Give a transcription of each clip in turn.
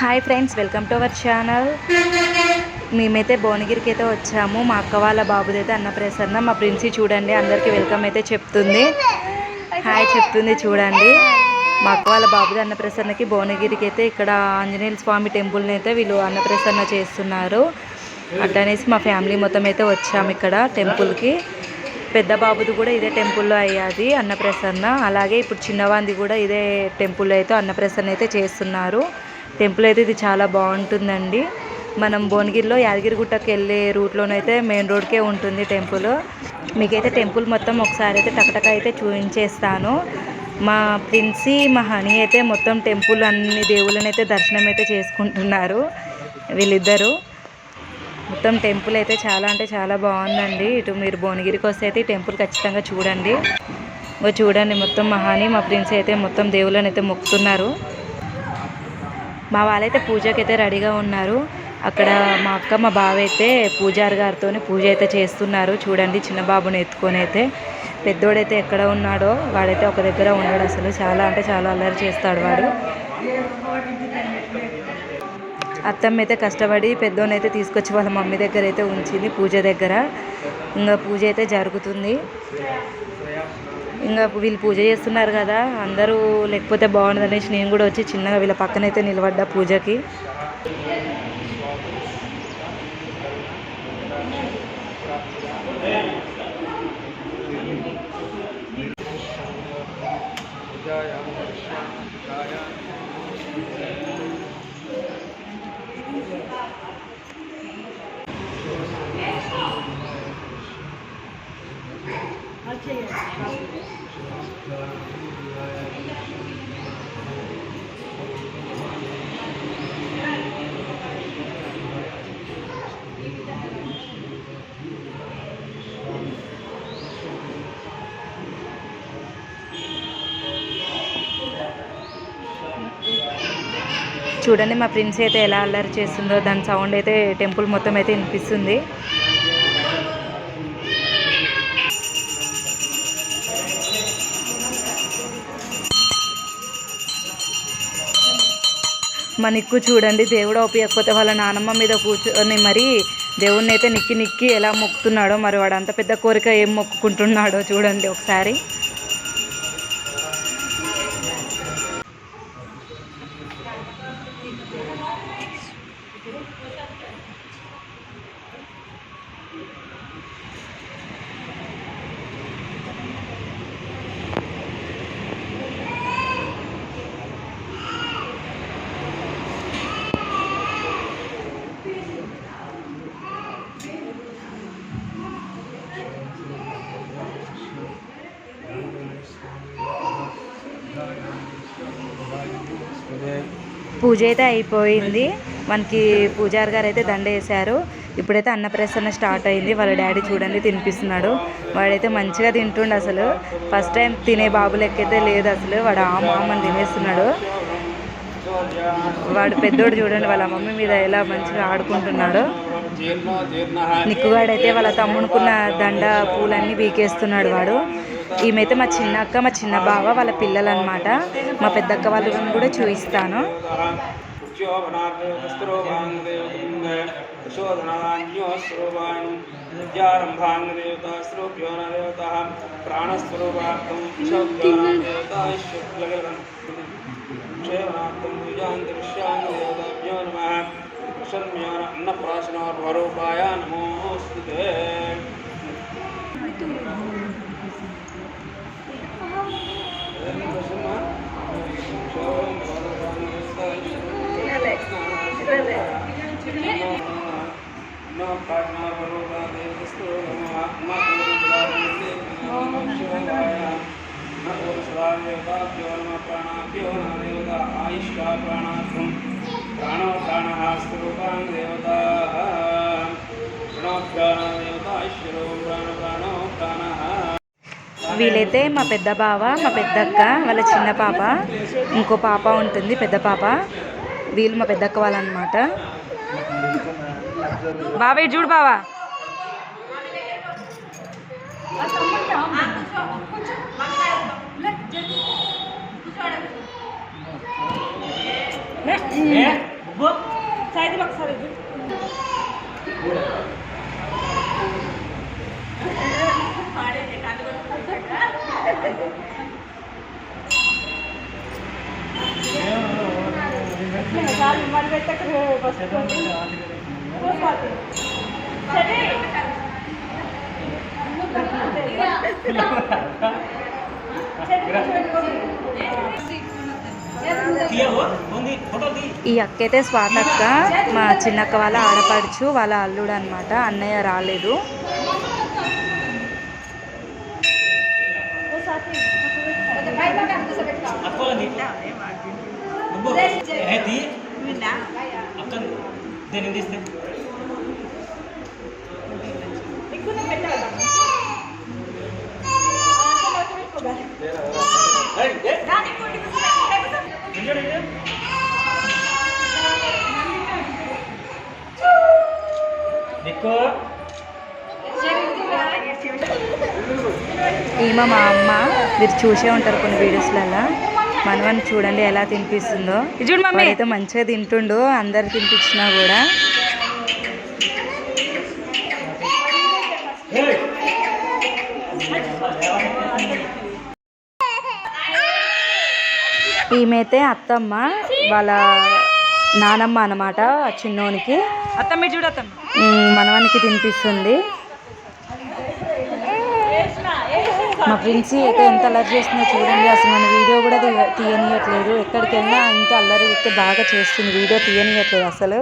Hi friends welcome to our channel. మేమైతే భువనగిరికి అయితే వచ్చాము. మా అక్క వాళ్ళ బాబుది అయితే అన్నప్రసన్న. మా ప్రిన్సీ చూడండి అందరికీ వెల్కమ్ అయితే చెప్తుంది. హాయ్ చెప్తుంది చూడండి. మా అక్క వాళ్ళ బాబుది అన్నప్రసన్నకి భువనగిరికి అయితే ఇక్కడ ఆంజనేయ స్వామి టెంపుల్ని అయితే వీళ్ళు అన్నప్రసన్న చేస్తున్నారు. అట్లనేసి మా ఫ్యామిలీ మొత్తం అయితే వచ్చాము ఇక్కడ టెంపుల్కి. పెద్ద బాబుది కూడా ఇదే టెంపుల్లో అయ్యాది అన్నప్రసన్న. అలాగే ఇప్పుడు చిన్నవాంది కూడా ఇదే టెంపుల్లో అయితే అన్నప్రసన్న అయితే చేస్తున్నారు. టెంపుల్ అయితే ఇది చాలా బాగుంటుందండి. మనం భువనగిరిలో యాదగిరిగుట్టకి వెళ్ళే రూట్లోనైతే మెయిన్ రోడ్కే ఉంటుంది టెంపుల్. మీకైతే టెంపుల్ మొత్తం ఒకసారి అయితే టకటక అయితే చూపించేస్తాను. మా ప్రిన్సీ మా హనీ అయితే మొత్తం టెంపుల్ అన్ని దేవుళ్ళని అయితే దర్శనం అయితే చేసుకుంటున్నారు వీళ్ళిద్దరూ. మొత్తం టెంపుల్ అయితే చాలా అంటే చాలా బాగుందండి. ఇటు మీరు భువనగిరికి వస్తే అయితే ఈ టెంపుల్ ఖచ్చితంగా చూడండి. ఇంకో చూడండి మొత్తం మహాని మా ప్రిన్స్ అయితే మొత్తం దేవుళ్ళని అయితే మొక్కుతున్నారు. మా వాళ్ళైతే పూజకి అయితే రెడీగా ఉన్నారు. అక్కడ మా అక్క మా బావ అయితే పూజారి గారితో పూజ అయితే చేస్తున్నారు. చూడండి చిన్న బాబుని ఎత్తుకొని అయితే. పెద్దోడైతే ఎక్కడ ఉన్నాడో వాడైతే ఒక దగ్గర ఉన్నాడు అసలు. చాలా అంటే చాలా అల్లరి చేస్తాడు వాడు. అత్తమ్మ అయితే కష్టపడి పెద్దోని అయితే తీసుకొచ్చి వాళ్ళ మమ్మీ దగ్గర అయితే ఉంచింది పూజ దగ్గర. ఇంకా పూజ అయితే జరుగుతుంది. ఇంకా వీళ్ళు పూజ చేస్తున్నారు కదా అందరూ లేకపోతే బాగుండదు అనేసి నేను కూడా వచ్చి చిన్నగా వీళ్ళ పక్కన అయితే నిలబడ్డా పూజకి. చూడండి మా ప్రిన్స్ అయితే ఎలా అల్లరి చేస్తుందో. దాని సౌండ్ అయితే టెంపుల్ మొత్తం అయితే వినిపిస్తుంది. నిక్కు చూడండి దేవుడు ఒప్పియకపోతే వాళ్ళ నానమ్మ మీద కూర్చొని మరి దేవుణ్ణి అయితే నిక్కి నిక్కి ఎలా మొక్కుతున్నాడో మరి వాడు అంత పెద్ద కోరిక ఏం మొక్కుకుంటున్నాడో చూడండి ఒకసారి. పూజ అయితే అయిపోయింది. మనకి పూజారి గారు అయితే దండ వేశారు. ఇప్పుడైతే అన్నప్రసన్న స్టార్ట్ అయింది. వాళ్ళ డాడీ చూడండి తినిపిస్తున్నాడు. వాడైతే మంచిగా తింటుండు అసలు. ఫస్ట్ టైం తినే బాబు లెక్కైతే లేదు అసలు. వాడు ఆమ్ ఆమ్ అని తినేస్తున్నాడు. వాడు పెద్దోడు చూడండి వాళ్ళ మమ్మీ మీద ఎలా మంచిగా ఆడుకుంటున్నాడు. నిక్కుగాడైతే వాళ్ళ తమ్మునుకున్న దండ పూలన్నీ పీకేస్తున్నాడు వాడు. ఈమె అయితే మా చిన్న అక్క మా చిన్న బావ వాళ్ళ పిల్లలు అనమాట మా పెద్దక్క వాళ్ళని కూడా చూపిస్తాను. ప్రాణస్వరూపార్థం నమోస్ आयुष्का प्राणार्थम प्राणो प्राणः स्वरूपान् देवताः వీలైతే మా పెద్ద బావ మా పెద్దక్క వాళ్ళ చిన్న పాప ఇంకో పాప ఉంటుంది పెద్ద పాప. వీళ్ళు మా పెద్దక్క వాళ్ళనమాట బాబాయ్ చూడు బావా. ఒకసారి మరి పెట్టక వస్తుంది సరే ఈ అక్కైతే స్వాతక్క మా చిన్నక్క వాళ్ళ ఆడపడుచు వాళ్ళ అల్లుడు అనమాట అన్నయ్య రాలేదు. దేని తీస్తే దిక్కు ఈమె మా అమ్మ మీరు చూసే ఉంటారు కొన్ని వీడియోస్లలో మనవని చూడండి ఎలా తినిపిస్తుందో. అయితే మంచిగా తింటుండు అందరు తినిపించినా కూడా. ఈమెతే అత్తమ్మ వాళ్ళ నానమ్మ అన్నమాట చిన్నోనికి. అత్తమ్మ మనవనికి తినిపిస్తుంది. మా ప్రిన్సీ అయితే ఎంత అల్లరి చేస్తుందో చూడండి. అసలు మన వీడియో కూడా తీయనియట్లేదు. ఎక్కడికి వెళ్ళినా ఇంకా అల్లరి అయితే బాగా చేస్తుంది. వీడియో తీయనియట్లేదు అసలు.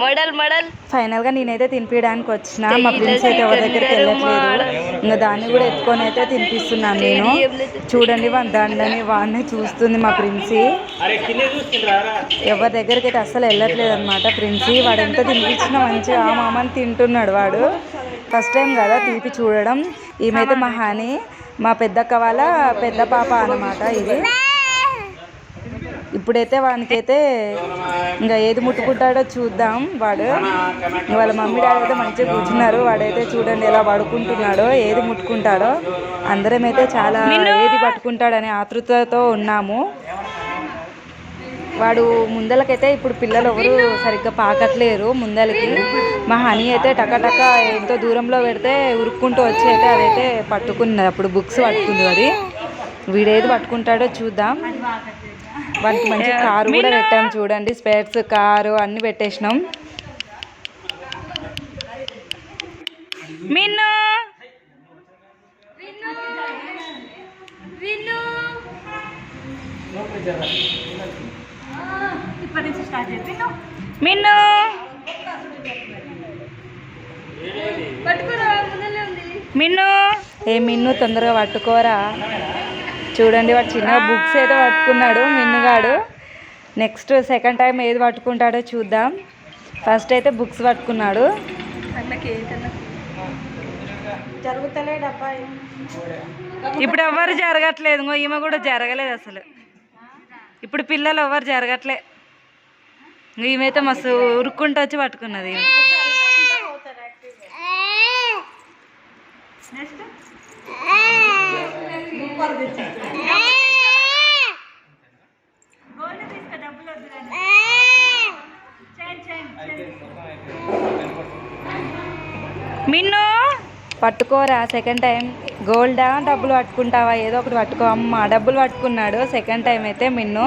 Model model. ఫైనల్గా నేనైతే తినిపించడానికి వచ్చిన. మా ప్రిన్స్ అయితే ఎవరి దగ్గరికి వెళ్ళట్లేదు. ఇంకా దాన్ని కూడా ఎత్తుకొని అయితే తినిపిస్తున్నాను నేను. చూడండి వాని దండని వాడిని చూస్తుంది మా ప్రిన్సీ. అరే కింద చూస్తుండ్రా ఎవరి దగ్గరికి అయితే అస్సలు వెళ్ళట్లేదు అనమాట ప్రిన్సీ. వాడు ఎంత తినిపించినా మంచిగా ఆ మామని తింటున్నాడు వాడు. ఫస్ట్ టైం కదా తీపి చూడడం. ఈమెయితే మా హాని మా పెద్దక్క వాళ్ళ పెద్ద పాప అన్నమాట ఇది. ఇప్పుడైతే వానికైతే ఇంకా ఏది ముట్టుకుంటాడో చూద్దాం వాడు. వాళ్ళ మమ్మీ డాడీ అయితే మంచిగా కూర్చున్నారు. వాడైతే చూడండి ఎలా పడుకుంటున్నాడో ఏది ముట్టుకుంటాడో. అందరం అయితే చాలా ఏది పట్టుకుంటాడనే ఆతృతతో ఉన్నాము. వాడు ముందలకైతే ఇప్పుడు పిల్లలు ఎవరు సరిగ్గా పాకట్లేరు ముందలకి. మా హనీ అయితే టకటక ఎంతో దూరంలో పెడితే ఉరుక్కుంటూ వచ్చి అయితే అదైతే పట్టుకున్నది. అప్పుడు బుక్స్ పట్టుకుంది అది వీడేది పట్టుకుంటాడో చూద్దాం. వానికి మంచి కారు కూడా పెట్టాం చూడండి స్పేర్స్ కారు అన్ని పెట్టేసినాం. మిన్ను ఇప్పటి నుంచి స్టార్ట్ చేసి మిన్ను పట్టుకురా ముందరే ఉంది. మిన్ను ఏ మిన్ను తొందరగా పట్టుకోరా. చూడండి వాడు చిన్న బుక్స్ ఏదో పట్టుకున్నాడు మిన్నుగాడు. నెక్స్ట్ సెకండ్ టైం ఏది పట్టుకుంటాడో చూద్దాం. ఫస్ట్ అయితే బుక్స్ పట్టుకున్నాడు. ఇప్పుడు ఎవరు జరగట్లేదు ఇంకో ఈమె కూడా జరగలేదు అసలు. ఇప్పుడు పిల్లలు ఎవరు జరగట్లే. ఈమెతో మస్తు ఉరుక్కుంటూ వచ్చి పట్టుకున్నది నెక్స్ట్ మిన్ను పట్టుకోరా సెకండ్ టైం గోల్డా డబ్బులు పట్టుకుంటావా? ఏదో ఒకటి పట్టుకో. అమ్మ డబ్బులు పట్టుకున్నాడు. సెకండ్ టైం అయితే మిన్ను.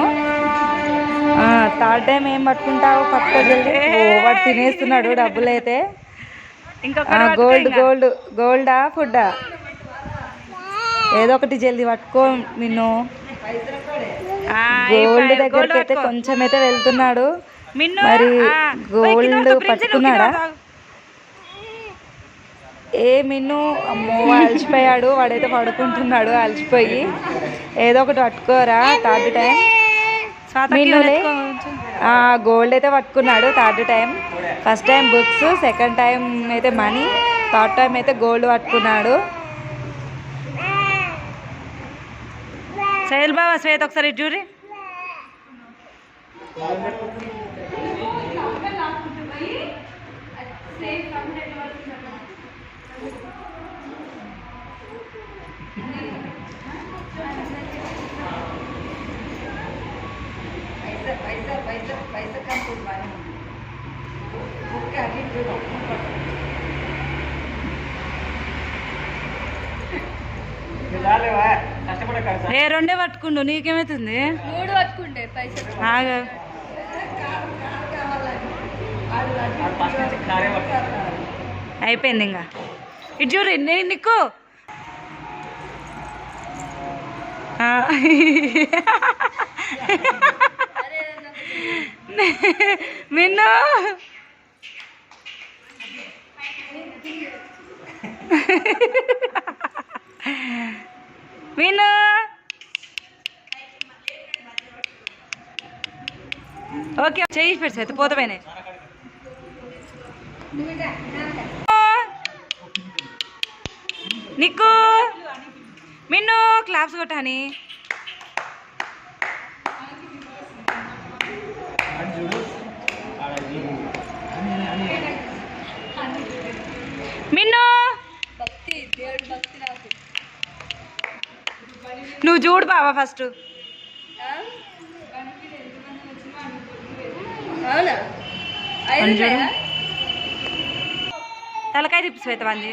థర్డ్ టైం ఏం పట్టుకుంటావు? పట్టుకో జల్దీ. ఓ, వాడు తినేస్తున్నాడు డబ్బులు అయితే గోల్డ్ గోల్డ్ గోల్డా ఫుడ్డా ఏదో ఒకటి జల్దీ పట్టుకో మిన్ను గోల్డ్ దగ్గరికి అయితే కొంచెం అయితే వెళ్తున్నాడు. మరి గోల్డ్ పట్టుకున్నాడా? ఏ మిన్ను అమ్మో అలసిపోయాడు. వాడైతే పడుకుంటున్నాడు అలసిపోయి. ఏదో ఒకటి పట్టుకోరా థర్డ్ టైం. మిన్నులే గోల్డ్ అయితే పట్టుకున్నాడు third time. First time books second time అయితే మనీ థర్డ్ టైం అయితే గోల్డ్ పట్టుకున్నాడు. सहेल बाबा श्वेत चूरी ಜೂರಿ पैसा पैसा पैसा पैसा कम कुर्बानी बुक के आगे जो डॉक्टर ले वाह ఏ రెండే పట్టుకుండు నీకేమవుతుంది మూడు పైసలు. ఆగ. పట్టుకో. అయిపోయింది ఇంకా. ఇటు చూడు నేను నీకు. మిన్ను విను. ఓకే చేయి పెట్టి అయితే పోతపోయినాయి నిక్కు మిన్ను క్లాప్స్ కొట్టాని అటు చూడు ఆడ చూడు. అని అని అని మిన్ను భక్తి దేవుడి భక్తి నాకు నువ్వు చూడు బాబా ఫస్ట్? తలకాయ తిప్పి శ్వేతవాంది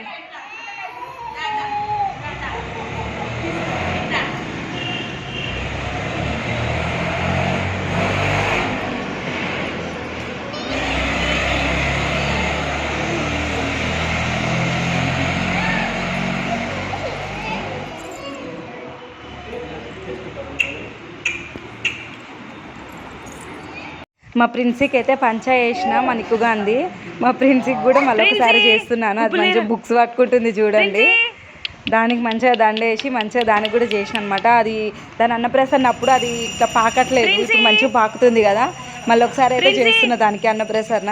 మా ప్రిన్సీకి అయితే పంచ వేసిన మా నిక్కు గాంధీ మా ప్రిన్సీకి కూడా మళ్ళీ ఒకసారి చేస్తున్నాను. అది మంచిగా బుక్స్ పట్టుకుంటుంది చూడండి. దానికి మంచిగా దండ వేసి మంచిగా దానికి కూడా చేసిన అనమాట అది దాని అన్నప్రసన్న అప్పుడు అది ఇట్లా పాకట్లేదు. ఇప్పుడు మంచిగా పాకుతుంది కదా. మళ్ళీ ఒకసారి అయితే చేస్తున్నా దానికి అన్నప్రసన్న.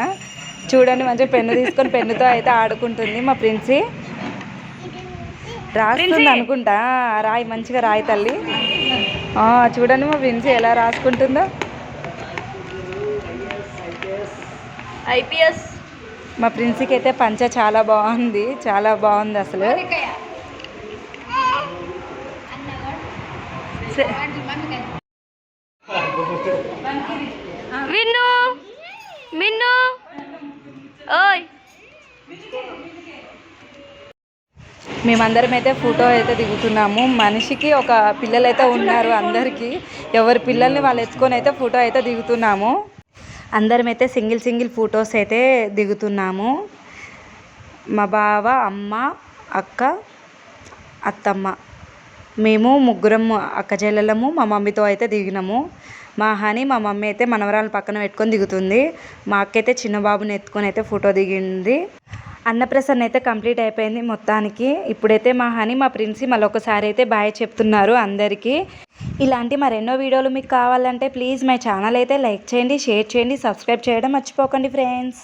చూడండి మంచిగా పెన్ను తీసుకొని పెన్నుతో అయితే ఆడుకుంటుంది మా ప్రిన్సీ. రాస్తుంది అనుకుంటా. రాయి మంచిగా రాయి తల్లి. చూడండి మా ప్రిన్సీ ఎలా రాసుకుంటుందో. ఐపీఎస్? మా ప్రిన్సీకి అయితే పంచ చాలా బాగుంది చాలా బాగుంది అసలు. విన్ను మిన్ను ఓయ్. మేమందరం అయితే ఫోటో అయితే దిగుతున్నాము. మనిషికి ఒక పిల్లలు అయితే ఉన్నారు అందరికీ. ఎవరి పిల్లల్ని వాళ్ళు ఎత్తుకొని అయితే ఫోటో అయితే దిగుతున్నాము. అందరం అయితే సింగిల్ సింగిల్ ఫొటోస్ అయితే దిగుతున్నాము. మా బావ అమ్మ అక్క అత్తమ్మ. మేము ముగ్గురం అక్క చెల్లెలము మా మమ్మీతో అయితే దిగినాము. మా హని మా మమ్మీ అయితే మనవరాలు పక్కన పెట్టుకొని దిగుతుంది. మా అక్క అయితే చిన్న బాబుని ఎత్తుకొని అయితే ఫోటో దిగింది. అన్నప్రసన్న అయితే కంప్లీట్ అయిపోయింది మొత్తానికి. ఇప్పుడైతే మా హని మా ప్రిన్సి మళ్ళీ ఒకసారి అయితే బాయ్ చెప్తున్నారు అందరికీ. ఇలాంటి మరెన్నో వీడియోలు మీకు కావాలంటే ప్లీజ్ మై ఛానల్ అయితే లైక్ చేయండి షేర్ చేయండి సబ్స్క్రైబ్ చేయడం మర్చిపోకండి ఫ్రెండ్స్.